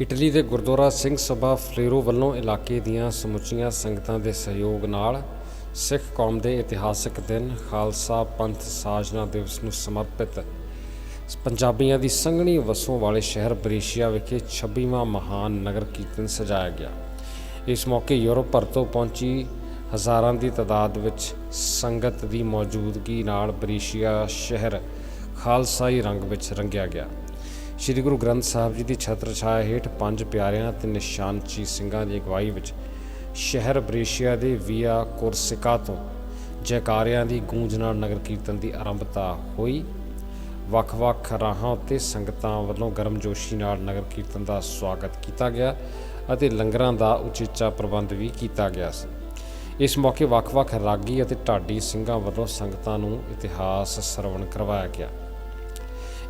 Italy ਦੇ ਗੁਰਦੁਆਰਾ ਸਿੰਘ ਸਭਾ ਫਲੇਰੋ ਵੱਲੋਂ ਇਲਾਕੇ ਦੀਆਂ ਸਮੁੱਚੀਆਂ ਸੰਗਤਾਂ ਦੇ ਸਹਿਯੋਗ ਨਾਲ ਸਿੱਖ ਕੌਮ ਦੇ ਇਤਿਹਾਸਕ ਦਿਨ ਖਾਲਸਾ ਪੰਥ ਸਾਜਨਾ ਦਿਵਸ ਨੂੰ ਸਮਰਪਿਤ। ਪੰਜਾਬੀਆਂ ਦੀ ਸੰਘਣੀ ਵਸੋਂ ਵਾਲੇ ਸ਼ਹਿਰ ਬਰੇਸ਼ੀਆ ਵਿਖੇ 26ਵਾਂ ਮਹਾਨ ਨਗਰ ਕੀਰਤਨ ਸਜਾਇਆ ਗਿਆ। ਇਸ ਮੌਕੇ ਯੂਰਪ ਭਰ ਤੋਂ ਪਹੁੰਚੀ ਹਜ਼ਾਰਾਂ ਦੀ ਤਾਦਾਦ ਵਿੱਚ ਸੰਗਤ ਦੀ ਮੌਜੂਦਗੀ ਨਾਲ ਬਰੇਸ਼ੀਆ ਸ਼ਹਿਰ ਖਾਲਸਾਈ ਰੰਗ ਵਿੱਚ ਰੰਗਿਆ ਗਿਆ। ਸ੍ਰੀ ਗੁਰੂ ਗ੍ਰੰਥ ਸਾਹਿਬ ਜੀ ਦੀ ਛਤਰ ਛਾਇਆ ਹੇਠ ਪੰਜ ਪਿਆਰਿਆਂ ਤੇ ਨਿਸ਼ਾਨਚੀ ਸਿੰਘਾਂ ਦੀ ਅਗਵਾਈ ਵਿੱਚ ਸ਼ਹਿਰ ਬਰੇਸ਼ੀਆ ਦੇ ਵੀਆ ਕੋਰਸਿਕਾ ਤੋਂ ਜੈਕਾਰਿਆਂ ਦੀ ਗੂੰਜ ਨਾਲ ਨਗਰ ਕੀਰਤਨ ਦੀ ਆਰੰਭਤਾ ਹੋਈ। ਵੱਖ-ਵੱਖ ਰਾਹਾਂ ਉੱਤੇ ਸੰਗਤਾਂ ਵੱਲੋਂ ਗਰਮਜੋਸ਼ੀ ਨਾਲ ਨਗਰ ਕੀਰਤਨ ਦਾ ਸਵਾਗਤ ਕੀਤਾ ਗਿਆ ਅਤੇ ਲੰਗਰਾਂ ਦਾ ਉਚੇਚਾ ਪ੍ਰਬੰਧ ਵੀ ਕੀਤਾ ਗਿਆ ਸੀ। ਇਸ ਮੌਕੇ ਵੱਖ-ਵੱਖ ਰਾਗੀ ਅਤੇ ਢਾਡੀ ਸਿੰਘਾਂ ਵੱਲੋਂ ਸੰਗਤਾਂ ਨੂੰ ਇਤਿਹਾਸ ਸਰਵਣ ਕਰਵਾਇਆ ਗਿਆ।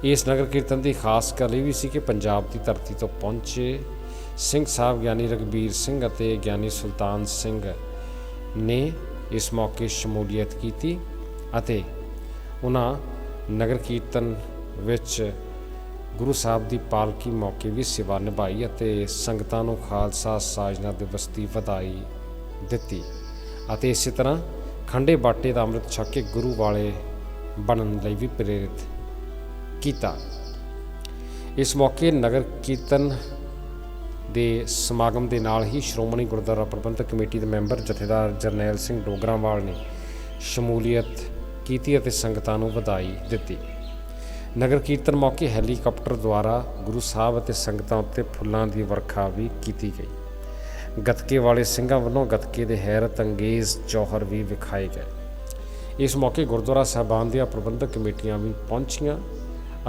ਇਸ ਨਗਰ ਕੀਰਤਨ ਦੀ ਖਾਸ ਗੱਲ ਇਹ ਵੀ ਸੀ ਕਿ ਪੰਜਾਬ ਦੀ ਧਰਤੀ ਤੋਂ ਪਹੁੰਚੇ ਸਿੰਘ ਸਾਹਿਬ ਗਿਆਨੀ ਰਗਬੀਰ ਸਿੰਘ ਅਤੇ ਗਿਆਨੀ ਸੁਲਤਾਨ ਸਿੰਘ ਨੇ ਇਸ ਮੌਕੇ ਸ਼ਮੂਲੀਅਤ ਕੀਤੀ ਅਤੇ ਉਹਨਾਂ ਨਗਰ ਕੀਰਤਨ ਵਿੱਚ ਗੁਰੂ ਸਾਹਿਬ ਦੀ ਪਾਲਕੀ ਮੌਕੇ ਵੀ ਸੇਵਾ ਨਿਭਾਈ ਅਤੇ ਸੰਗਤਾਂ ਨੂੰ ਖਾਲਸਾ ਸਾਜਨਾ ਦਿਵਸ ਦੀ ਵਧਾਈ ਦਿੱਤੀ ਅਤੇ ਇਸੇ ਤਰ੍ਹਾਂ ਖੰਡੇ ਬਾਟੇ ਦਾ ਅੰਮ੍ਰਿਤ ਛਕ ਕੇ ਗੁਰੂ ਵਾਲੇ ਬਣਨ ਲਈ ਵੀ ਪ੍ਰੇਰਿਤ ਕੀਤਾ। ਇਸ ਮੌਕੇ ਨਗਰ ਕੀਰਤਨ ਦੇ ਸਮਾਗਮ ਦੇ ਨਾਲ ਹੀ ਸ਼੍ਰੋਮਣੀ ਗੁਰਦੁਆਰਾ ਪ੍ਰਬੰਧਕ ਕਮੇਟੀ ਦੇ ਮੈਂਬਰ ਜਥੇਦਾਰ ਜਰਨੈਲ ਸਿੰਘ ਡੋਗਰਾਵਾਲ ਨੇ ਸ਼ਮੂਲੀਅਤ ਕੀਤੀ ਅਤੇ ਸੰਗਤਾਂ ਨੂੰ ਵਧਾਈ ਦਿੱਤੀ। ਨਗਰ ਕੀਰਤਨ ਮੌਕੇ ਹੈਲੀਕਾਪਟਰ ਦੁਆਰਾ ਗੁਰੂ ਸਾਹਿਬ ਅਤੇ ਸੰਗਤਾਂ ਉੱਤੇ ਫੁੱਲਾਂ ਦੀ ਵਰਖਾ ਵੀ ਕੀਤੀ ਗਈ। ਗਤਕੇ ਵਾਲੇ ਸਿੰਘਾਂ ਵੱਲੋਂ ਗਤਕੇ ਦੇ ਹੈਰਤ ਅੰਗੇਜ਼ ਜੌਹਰ ਵੀ ਵਿਖਾਏ ਗਏ। ਇਸ ਮੌਕੇ ਗੁਰਦੁਆਰਾ ਸਾਹਿਬਾਨ ਦੀਆਂ ਪ੍ਰਬੰਧਕ ਕਮੇਟੀਆਂ ਵੀ ਪਹੁੰਚੀਆਂ।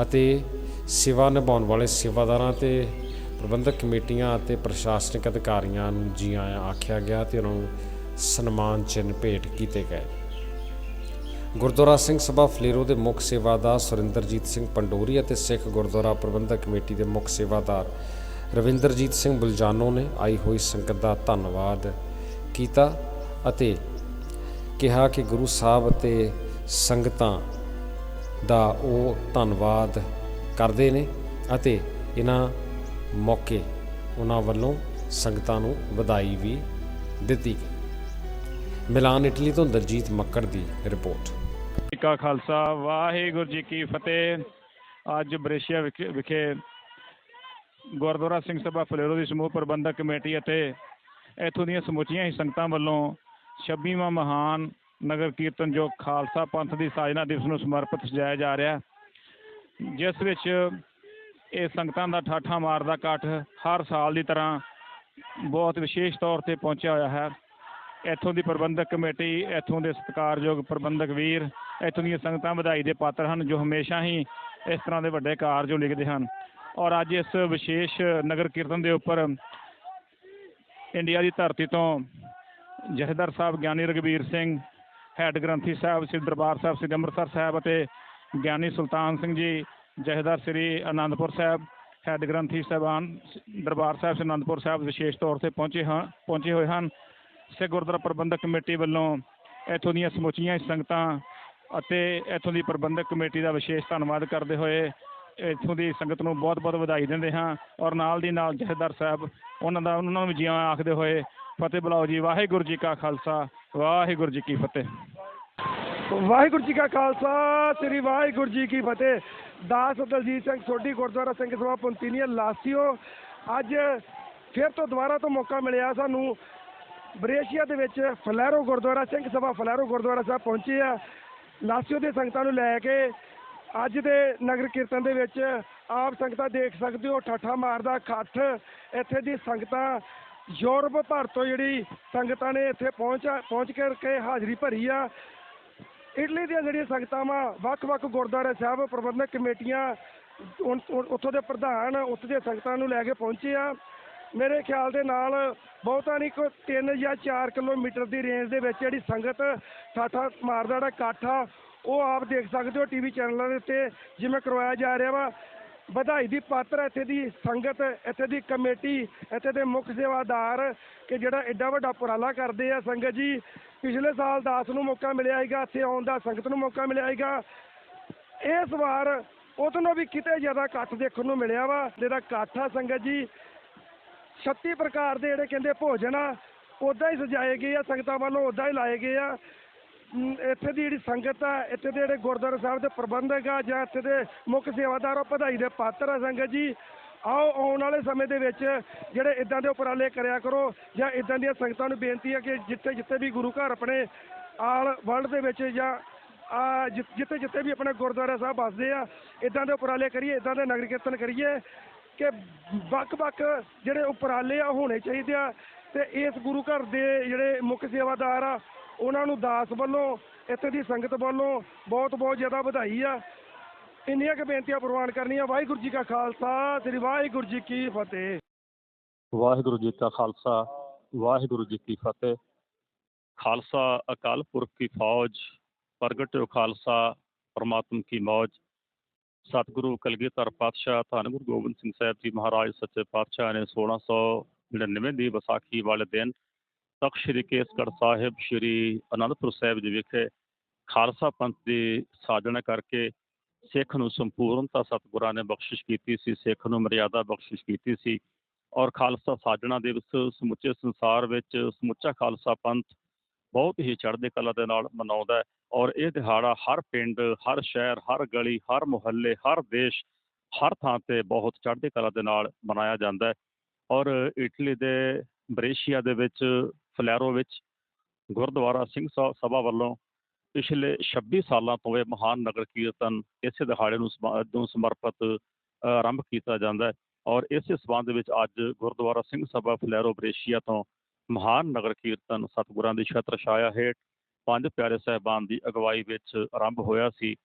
ਅਤੇ ਸੇਵਾ ਨਿਭਾਉਣ ਵਾਲੇ ਸੇਵਾਦਾਰਾਂ ਤੇ ਪ੍ਰਬੰਧਕ ਕਮੇਟੀਆਂ ਅਤੇ ਪ੍ਰਸ਼ਾਸਨਿਕ ਅਧਿਕਾਰੀਆਂ ਨੂੰ ਜੀ ਆਇਆਂ ਆਖਿਆ ਗਿਆ ਤੇ ਉਹਨਾਂ ਨੂੰ ਸਨਮਾਨ ਚਿੰਨ੍ਹ ਭੇਟ ਕੀਤੇ ਗਏ। ਗੁਰਦੁਆਰਾ ਸਿੰਘ ਸਭਾ ਫਲੇਰੋ ਦੇ ਮੁੱਖ ਸੇਵਾਦਾਰ ਸੁਰਿੰਦਰਜੀਤ ਸਿੰਘ ਪੰਡੋਰੀ ਅਤੇ ਸਿੱਖ ਗੁਰਦੁਆਰਾ ਪ੍ਰਬੰਧਕ ਕਮੇਟੀ ਦੇ ਮੁੱਖ ਸੇਵਾਦਾਰ ਰਵਿੰਦਰਜੀਤ ਸਿੰਘ ਬੁਲਜਾਨੋ ਨੇ ਆਈ ਹੋਈ ਸੰਗਤ ਦਾ ਧੰਨਵਾਦ ਕੀਤਾ ਅਤੇ ਕਿਹਾ ਕਿ ਗੁਰੂ ਸਾਹਿਬ ਅਤੇ ਸੰਗਤਾਂ ਦਾ ਉਹ ਧੰਨਵਾਦ ਕਰਦੇ ਨੇ ਅਤੇ ਇਹਨਾਂ ਮੌਕੇ ਉਹਨਾਂ ਵੱਲੋਂ ਸੰਗਤਾਂ ਨੂੰ ਵਧਾਈ ਵੀ ਦਿੱਤੀ ਗਈ। ਮਿਲਾਨ ਇਟਲੀ ਤੋਂ ਦਲਜੀਤ ਮੱਕੜ ਦੀ ਰਿਪੋਰਟ। ਜੀ ਕਾ ਖਾਲਸਾ, ਵਾਹਿਗੁਰੂ ਜੀ ਕੀ ਫਤਿਹ। ਅੱਜ ਬਰੇਸ਼ੀਆ ਵਿਖੇ ਵਿਖੇ ਗੁਰਦੁਆਰਾ ਸਿੰਘ ਸਭਾ ਫਲੇਰੋ ਦੀ ਸਮੂਹ ਪ੍ਰਬੰਧਕ ਕਮੇਟੀ ਅਤੇ ਇੱਥੋਂ ਦੀਆਂ ਸਮੁੱਚੀਆਂ ਹੀ ਸੰਗਤਾਂ ਵੱਲੋਂ 26ਵਾਂ ਮਹਾਨ ਨਗਰ ਕੀਰਤਨ ਜੋ ਖਾਲਸਾ ਪੰਥ ਦੀ ਸਾਜਨਾ ਦਿਵਸ ਨੂੰ ਸਮਰਪਿਤ ਸਜਾਇਆ ਜਾ ਰਿਹਾ ਜਿਸ ਵਿੱਚ ਇਹ ਸੰਗਤਾਂ ਦਾ ਠਾਠਾ ਮਾਰਦਾ ਇਕੱਠ ਹਰ ਸਾਲ ਦੀ ਤਰ੍ਹਾਂ ਬਹੁਤ ਵਿਸ਼ੇਸ਼ ਤੌਰ ਤੇ ਪਹੁੰਚਿਆ ਹੋਇਆ ਹੈ। ਇੱਥੋਂ ਦੀ ਪ੍ਰਬੰਧਕ ਕਮੇਟੀ, ਇੱਥੋਂ ਦੇ ਸਤਿਕਾਰਯੋਗ ਪ੍ਰਬੰਧਕ ਵੀਰ, ਇੱਥੋਂ ਦੀਆਂ ਸੰਗਤਾਂ ਵਧਾਈ ਦੇ ਪਾਤਰ ਹਨ, ਜੋ ਹਮੇਸ਼ਾ ਹੀ ਇਸ ਤਰ੍ਹਾਂ ਦੇ ਵੱਡੇ ਕਾਰਜ ਲਿਖਦੇ ਹਨ। ਔਰ ਅੱਜ ਇਸ ਵਿਸ਼ੇਸ਼ ਨਗਰ ਕੀਰਤਨ ਦੇ ਉੱਪਰ ਇੰਡੀਆ ਦੀ ਧਰਤੀ ਤੋਂ ਜਥੇਦਾਰ ਸਾਹਿਬ ਗਿਆਨੀ ਰਗਵੀਰ ਸਿੰਘ ਹੈੱਡ ਗ੍ਰੰਥੀ ਸਾਹਿਬ ਸ੍ਰੀ ਦਰਬਾਰ ਸਾਹਿਬ, ਸ੍ਰੀ ਅੰਮ੍ਰਿਤਸਰ ਸਾਹਿਬ ਅਤੇ ਗਿਆਨੀ ਸੁਲਤਾਨ ਸਿੰਘ ਜੀ ਜਥੇਦਾਰ ਸ੍ਰੀ ਆਨੰਦਪੁਰ ਸਾਹਿਬ, ਹੈੱਡ ਗ੍ਰੰਥੀ ਸਾਹਿਬਾਨ, ਦਰਬਾਰ ਸਾਹਿਬ, ਸ੍ਰੀ ਆਨੰਦਪੁਰ ਸਾਹਿਬ ਵਿਸ਼ੇਸ਼ ਤੌਰ ਤੇ ਪਹੁੰਚੇ ਹਨ ਪਹੁੰਚੇ ਹੋਏ ਹਨ। ਸਿੱਖ ਗੁਰਦੁਆਰਾ ਪ੍ਰਬੰਧਕ ਕਮੇਟੀ ਵੱਲੋਂ ਇੱਥੋਂ ਦੀਆਂ ਸਮੁੱਚੀਆਂ ਸੰਗਤਾਂ ਅਤੇ ਇੱਥੋਂ ਦੀ ਪ੍ਰਬੰਧਕ ਕਮੇਟੀ ਦਾ ਵਿਸ਼ੇਸ਼ ਧੰਨਵਾਦ ਕਰਦੇ ਹੋਏ ਇੱਥੋਂ ਦੀ ਸੰਗਤ ਨੂੰ ਬਹੁਤ-ਬਹੁਤ ਵਧਾਈ ਦਿੰਦੇ ਹਾਂ ਔਰ ਨਾਲ ਦੀ ਨਾਲ ਜਥੇਦਾਰ ਸਾਹਿਬ, ਉਹਨਾਂ ਦਾ, ਉਹਨਾਂ ਨੂੰ ਵੀ ਜੀ ਆਖਦੇ ਹੋਏ ਫਤਿਹ ਬੁਲਾਓ ਜੀ, ਵਾਹਿਗੁਰੂ ਜੀ ਕਾ ਖਾਲਸਾ, ਵਾਹਿਗੁਰੂ ਜੀ ਕੀ ਫਤਿਹ। ਵਾਹਿਗੁਰੂ ਜੀ ਕਾ ਖਾਲਸਾ, ਸ੍ਰੀ ਵਾਹਿਗੁਰੂ ਜੀ ਕੀ ਫਤਿਹ। ਦਾਸ ਦਲਜੀਤ ਸਿੰਘ ਸੋਢੀ, ਗੁਰਦੁਆਰਾ ਸਿੰਘ ਸਭਾ ਪੁੰਤੀਨੀਆ ਲਾਸੀਓ। ਅੱਜ ਫਿਰ ਤੋਂ ਦੁਬਾਰਾ ਤੋਂ ਮੌਕਾ ਮਿਲਿਆ ਸਾਨੂੰ। ਬਰੇਸ਼ੀਆ ਦੇ ਵਿੱਚ ਫਲੈਰੋ ਗੁਰਦੁਆਰਾ, ਸਿੰਘ ਸਭਾ ਫਲੈਰੋ ਗੁਰਦੁਆਰਾ ਸਾਹਿਬ ਪਹੁੰਚੇ ਆ। ਲਾਸੀਓ ਦੇ ਸੰਗਤਾਂ ਨੂੰ ਲੈ ਕੇ ਅੱਜ ਦੇ ਨਗਰ ਕੀਰਤਨ ਦੇ ਵਿੱਚ ਆਪ ਸੰਗਤਾਂ ਦੇਖ ਸਕਦੇ ਹੋ, ਠਾਠਾ ਮਾਰਦਾ ਇਕੱਠ ਇੱਥੇ ਦੀ ਸੰਗਤਾਂ ਯੂਰਪ ਭਰ ਤੋਂ ਜਿਹੜੀ ਸੰਗਤਾਂ ਨੇ ਇੱਥੇ ਪਹੁੰਚ ਪਹੁੰਚ ਕਰਕੇ ਹਾਜ਼ਰੀ ਭਰੀ ਆ। ਇਟਲੀ ਦੀਆਂ ਜਿਹੜੀਆਂ ਸੰਗਤਾਂ ਵਾ, ਵੱਖ-ਵੱਖ ਗੁਰਦੁਆਰਾ ਸਾਹਿਬ ਪ੍ਰਬੰਧਕ ਕਮੇਟੀਆਂ ਉੱਥੋਂ ਦੇ ਪ੍ਰਧਾਨ, ਉੱਥੋਂ ਦੀਆਂ ਸੰਗਤਾਂ ਨੂੰ ਲੈ ਕੇ ਪਹੁੰਚੇ ਆ। ਮੇਰੇ ਖਿਆਲ ਦੇ ਨਾਲ ਬਹੁਤਾ ਨਹੀਂ ਕੋਈ 3 ਜਾਂ 4 ਕਿਲੋਮੀਟਰ ਦੀ ਰੇਂਜ ਦੇ ਵਿੱਚ ਜਿਹੜੀ ਸੰਗਤ ਠਾਠਾ ਮਾਰਦਾ ਜਿਹੜਾ ਇਕੱਠ ਆ, ਉਹ ਆਪ ਦੇਖ ਸਕਦੇ ਹੋ ਟੀਵੀ ਚੈਨਲਾਂ ਦੇ ਉੱਤੇ ਜਿਵੇਂ ਕਰਵਾਇਆ ਜਾ ਰਿਹਾ ਵਾ। ਵਧਾਈ ਦੀ ਪਾਤਰ ਹੈ ਇੱਥੇ ਦੀ ਸੰਗਤ, ਇੱਥੇ ਦੀ ਕਮੇਟੀ, ਇੱਥੇ ਦੇ ਮੁੱਖ ਸੇਵਾਦਾਰ ਕਿ ਜਿਹੜਾ ਐਡਾ ਵੱਡਾ ਉਪਰਾਲਾ ਕਰਦੇ ਆ ਸੰਗਤ ਜੀ। ਪਿਛਲੇ ਸਾਲ ਦਾਸ ਨੂੰ ਮੌਕਾ ਮਿਲਿਆ ਹੈਗਾ ਇੱਥੇ ਆਉਣ ਦਾ ਸੰਗਤ ਨੂੰ ਮੌਕਾ ਮਿਲਿਆ ਹੈਗਾ ਇਸ ਵਾਰ ਉਹਦੋਂ ਵੀ ਕਿਤੇ ਜ਼ਿਆਦਾ ਇਕੱਠ ਦੇਖਣ ਨੂੰ ਮਿਲਿਆ ਵਾ, ਜਿਹੜਾ ਇਕੱਠ ਆ ਸੰਗਤ ਜੀ। 36 ਪ੍ਰਕਾਰ ਦੇ ਜਿਹੜੇ ਕਹਿੰਦੇ ਭੋਜਨ ਆ ਉਦਾਂ ਹੀ ਸਜਾਏ ਗਏ ਆ, ਸੰਗਤਾਂ ਵੱਲੋਂ ਉਦਾਂ ਹੀ ਲਾਏ ਗਏ ਆ। ਇੱਥੇ ਦੀ ਜਿਹੜੀ ਸੰਗਤ ਆ, ਇੱਥੇ ਦੇ ਜਿਹੜੇ ਗੁਰਦੁਆਰਾ ਸਾਹਿਬ ਦੇ ਪ੍ਰਬੰਧਕ ਆ ਜਾਂ ਇੱਥੇ ਦੇ ਮੁੱਖ ਸੇਵਾਦਾਰ ਆ ਵਧਾਈ ਦੇ ਪਾਤਰ ਆ ਸੰਗਤ ਜੀ। ਆਓ, ਆਉਣ ਵਾਲੇ ਸਮੇਂ ਦੇ ਵਿੱਚ ਜਿਹੜੇ ਇਦਾਂ ਦੇ ਉਪਰਾਲੇ ਕਰਿਆ ਕਰੋ ਜਾਂ ਇਦਾਂ ਦੀਆਂ ਸੰਗਤਾਂ ਨੂੰ ਬੇਨਤੀ ਹੈ ਕਿ ਜਿੱਥੇ ਜਿੱਥੇ ਵੀ ਗੁਰੂ ਘਰ ਆਪਣੇ ਆਲ ਵਰਲਡ ਦੇ ਵਿੱਚ ਜਾਂ ਆ ਜਿੱਥੇ ਜਿੱਥੇ ਵੀ ਆਪਣੇ ਗੁਰਦੁਆਰਾ ਸਾਹਿਬ ਵੱਸਦੇ ਆ, ਇਦਾਂ ਦੇ ਉਪਰਾਲੇ ਕਰੀਏ, ਇਦਾਂ ਦੇ ਨਗਰ ਕੀਰਤਨ ਕਰੀਏ ਕਿ ਵੱਖ-ਵੱਖ ਜਿਹੜੇ ਉਪਰਾਲੇ ਆ ਹੋਣੇ ਚਾਹੀਦੇ ਆ ਤੇ ਇਸ ਗੁਰੂ ਘਰ ਦੇ ਜਿਹੜੇ ਮੁੱਖ ਸੇਵਾਦਾਰ ਆ, ਉਹਨਾਂ ਨੂੰ ਦਾਸ ਵੱਲੋਂ, ਇੱਥੇ ਦੀ ਸੰਗਤ ਵੱਲੋਂ ਬਹੁਤ ਬਹੁਤ ਜ਼ਿਆਦਾ ਵਧਾਈ ਆ। ਇੰਨੀਆਂ ਕੁ ਬੇਨਤੀਆਂ ਪ੍ਰਵਾਨ ਕਰਨੀਆਂ। ਵਾਹਿਗੁਰੂ ਜੀ ਕਾ ਖਾਲਸਾ, ਸ੍ਰੀ ਵਾਹਿਗੁਰੂ ਜੀ ਕੀ ਫਤਿਹ। ਵਾਹਿਗੁਰੂ ਜੀ ਕਾ ਖਾਲਸਾ, ਵਾਹਿਗੁਰੂ ਜੀ ਕੀ ਫਤਿਹ। ਖਾਲਸਾ ਅਕਾਲ ਪੁਰਖ ਕੀ ਫੌਜ ਪ੍ਰਗਟ ਖਾਲਸਾ, ਪਰਮਾਤਮ ਕੀ ਮੌਜ। ਸਤਿਗੁਰੂ ਕਲਗੀਧਰ ਪਾਤਸ਼ਾਹ, ਧੰਨ ਗੁਰੂ ਗੋਬਿੰਦ ਸਿੰਘ ਸਾਹਿਬ ਜੀ ਮਹਾਰਾਜ, ਸੱਚੇ ਪਾਤਸ਼ਾਹ ਨੇ 1699 ਦੀ ਵਿਸਾਖੀ ਵਾਲੇ ਦਿਨ ਤਖਤ ਸ੍ਰੀ ਕੇਸਗੜ੍ਹ ਸਾਹਿਬ ਸ੍ਰੀ ਅਨੰਦਪੁਰ ਸਾਹਿਬ ਜੀ ਵਿਖੇ ਖਾਲਸਾ ਪੰਥ ਦੀ ਸਾਜਣਾ ਕਰਕੇ ਸਿੱਖ ਨੂੰ ਸੰਪੂਰਨਤਾ ਸਤਿਗੁਰਾਂ ਨੇ ਬਖਸ਼ਿਸ਼ ਕੀਤੀ ਸੀ, ਸਿੱਖ ਨੂੰ ਮਰਿਆਦਾ ਬਖਸ਼ਿਸ਼ ਕੀਤੀ ਸੀ ਔਰ ਖਾਲਸਾ ਸਾਜਣਾ ਦਿਵਸ ਸਮੁੱਚੇ ਸੰਸਾਰ ਵਿੱਚ ਸਮੁੱਚਾ ਖਾਲਸਾ ਪੰਥ ਬਹੁਤ ਹੀ ਚੜ੍ਹਦੀ ਕਲਾ ਦੇ ਨਾਲ ਮਨਾਉਂਦਾ ਹੈ ਔਰ ਇਹ ਦਿਹਾੜਾ ਹਰ ਪਿੰਡ, ਹਰ ਸ਼ਹਿਰ, ਹਰ ਗਲੀ, ਹਰ ਮੁਹੱਲੇ, ਹਰ ਦੇਸ਼, ਹਰ ਥਾਂ ਤੇ ਬਹੁਤ ਚੜ੍ਹਦੀ ਕਲਾ ਦੇ ਨਾਲ ਮਨਾਇਆ ਜਾਂਦਾ ਹੈ। ਔਰ ਇਟਲੀ ਦੇ ਬਰੇਸ਼ੀਆ ਦੇ ਵਿੱਚ, ਫਲੈਰੋ ਵਿੱਚ ਗੁਰਦੁਆਰਾ ਸਿੰਘ ਸਭਾ ਸਭਾ ਵੱਲੋਂ ਪਿਛਲੇ 26 ਸਾਲਾਂ ਤੋਂ ਇਹ ਮਹਾਨ ਨਗਰ ਕੀਰਤਨ ਇਸੇ ਦਿਹਾੜੇ ਨੂੰ ਸਮਾ- ਨੂੰ ਸਮਰਪਿਤ ਆਰੰਭ ਕੀਤਾ ਜਾਂਦਾ ਹੈ। ਔਰ ਇਸੇ ਸਬੰਧ ਵਿੱਚ ਅੱਜ ਗੁਰਦੁਆਰਾ ਸਿੰਘ ਸਭਾ ਫਲੈਰੋ ਬਰੇਸ਼ੀਆ ਤੋਂ ਮਹਾਨ ਨਗਰ ਕੀਰਤਨ ਸਤਿਗੁਰਾਂ ਦੀ ਛਤਰ ਛਾਇਆ ਹੇਠ ਪੰਜ ਪਿਆਰੇ ਸਾਹਿਬਾਨ ਦੀ ਅਗਵਾਈ ਵਿੱਚ ਆਰੰਭ ਹੋਇਆ ਸੀ,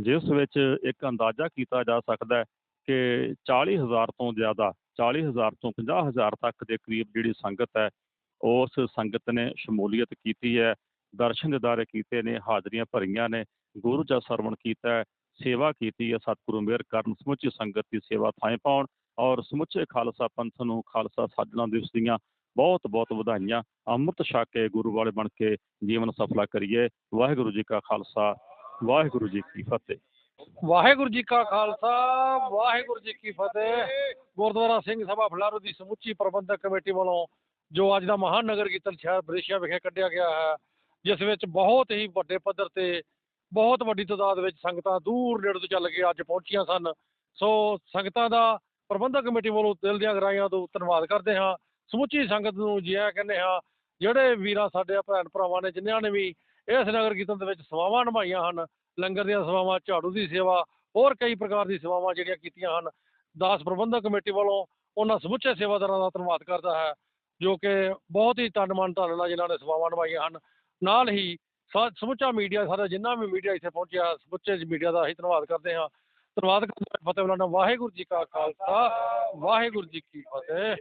ਜਿਸ ਵਿੱਚ ਇੱਕ ਅੰਦਾਜ਼ਾ ਕੀਤਾ ਜਾ ਸਕਦਾ ਹੈ ਕਿ 40000 ਤੋਂ ਜ਼ਿਆਦਾ 40000 ਤੋਂ 50000 ਤੱਕ ਦੇ ਕਰੀਬ ਜਿਹੜੀ ਸੰਗਤ ਹੈ, ਉਸ ਸੰਗਤ ਨੇ ਸ਼ਮੂਲੀਅਤ ਕੀਤੀ ਹੈ, ਦਰਸ਼ਨ ਦਿਦਾਰੇ ਕੀਤੇ ਨੇ, ਹਾਜ਼ਰੀਆਂ ਭਰੀਆਂ ਨੇ, ਗੁਰੂ ਦਾ ਸਰਵਣ ਕੀਤਾ ਹੈ, ਸੇਵਾ ਕੀਤੀ ਹੈ, ਸਤਿਗੁਰੂ ਮਿਹਰ ਕਰਨ ਸਮੁੱਚੀ ਸੰਗਤ ਦੀ ਸੇਵਾ ਥਾਂ ਪਾਉਣ ਔਰ ਸਮੁੱਚੇ ਖਾਲਸਾ ਪੰਥ ਨੂੰ ਖਾਲਸਾ ਸਾਜਣਾ ਦਿਵਸ ਦੀਆਂ ਬਹੁਤ ਬਹੁਤ ਵਧਾਈਆਂ, ਅੰਮ੍ਰਿਤ ਛਕ ਕੇ ਗੁਰੂ ਵਾਲੇ ਬਣ ਕੇ ਜੀਵਨ ਸਫਲਾ ਕਰੀਏ, ਵਾਹਿਗੁਰੂ ਜੀ ਕਾ ਖਾਲਸਾ, ਵਾਹਿਗੁਰੂ ਜੀ ਕੀ ਫਤਿਹ। ਵਾਹਿਗੁਰੂ ਜੀ ਕਾ ਖਾਲਸਾ, ਵਾਹਿਗੁਰੂ ਜੀ ਕੀ ਫਤਿਹ। ਗੁਰਦੁਆਰਾ ਸਿੰਘ ਸਭਾ ਫਲਾਰੂ ਦੀ ਸਮੁੱਚੀ ਪ੍ਰਬੰਧਕ ਕਮੇਟੀ ਵੱਲੋਂ ਜੋ ਅੱਜ ਦਾ ਮਹਾਨ ਨਗਰ ਕੀਰਤਨ ਸ਼ਹਿਰ ਬਰੇਸ਼ੀਆ ਵਿਖੇ ਕੱਢਿਆ ਗਿਆ ਹੈ, ਜਿਸ ਵਿੱਚ ਬਹੁਤ ਹੀ ਵੱਡੇ ਪੱਧਰ ਤੇ ਬਹੁਤ ਵੱਡੀ ਤਾਦਾਦ ਵਿੱਚ ਸੰਗਤਾਂ ਦੂਰ ਨੇੜੇ ਤੋਂ ਚੱਲ ਕੇ ਅੱਜ ਪਹੁੰਚੀਆਂ ਸਨ। ਸੋ ਸੰਗਤਾਂ ਦਾ ਪ੍ਰਬੰਧਕ ਕਮੇਟੀ ਵੱਲੋਂ ਦਿਲ ਦੀਆਂ ਗਰਾਈਆਂ ਤੋਂ ਧੰਨਵਾਦ ਕਰਦੇ ਹਾਂ। ਸਮੁੱਚੀ ਸੰਗਤ ਨੂੰ ਜੀ ਆਇਆਂ ਕਹਿੰਦੇ ਹਾਂ, ਜਿਹੜੇ ਵੀਰਾਂ, ਸਾਡੇ ਭੈਣ ਭਰਾਵਾਂ ਨੇ, ਜਿਨ੍ਹਾਂ ਨੇ ਵੀ ਇਸ ਨਗਰ ਕੀਰਤਨ ਦੇ ਵਿੱਚ ਸੇਵਾਵਾਂ ਨਿਭਾਈਆਂ ਹਨ ਲੰਗਰ ਦੀਆਂ ਸੇਵਾਵਾਂ, ਝਾੜੂ ਦੀ ਸੇਵਾ, ਹੋਰ ਕਈ ਪ੍ਰਕਾਰ ਦੀ ਸੇਵਾਵਾਂ ਜਿਹੜੀਆਂ ਕੀਤੀਆਂ ਹਨ। ਦਾਸ ਪ੍ਰਬੰਧਕ ਕਮੇਟੀ ਵੱਲੋਂ ਉਹਨਾਂ ਸਮੁੱਚੇ ਸੇਵਾਦਾਰਾਂ ਦਾ ਧੰਨਵਾਦ ਕਰਦਾ ਹੈ, ਜੋ ਕਿ ਬਹੁਤ ਹੀ ਤਨ ਮਨ ਧਨ ਨਾਲ ਜਿਨ੍ਹਾਂ ਨੇ ਸੇਵਾਵਾਂ ਨਿਭਾਈਆਂ ਹਨ। ਨਾਲ ਹੀ ਸਾ- ਸਮੁੱਚਾ ਮੀਡੀਆ, ਸਾਰਾ ਜਿੰਨਾ ਵੀ ਮੀਡੀਆ ਇੱਥੇ ਪਹੁੰਚਿਆ, ਸਮੁੱਚੇ ਮੀਡੀਆ ਦਾ ਅਸੀਂ ਧੰਨਵਾਦ ਕਰਦੇ ਹਾਂ। ਧੰਨਵਾਦ ਕਰਦੇ ਹਾਂ ਫਤਿਹ ਬੁਲਾਣਾ ਵਾਹਿਗੁਰੂ ਜੀ ਕਾ ਖਾਲਸਾ, ਵਾਹਿਗੁਰੂ ਜੀ ਕੀ ਫਤਿਹ।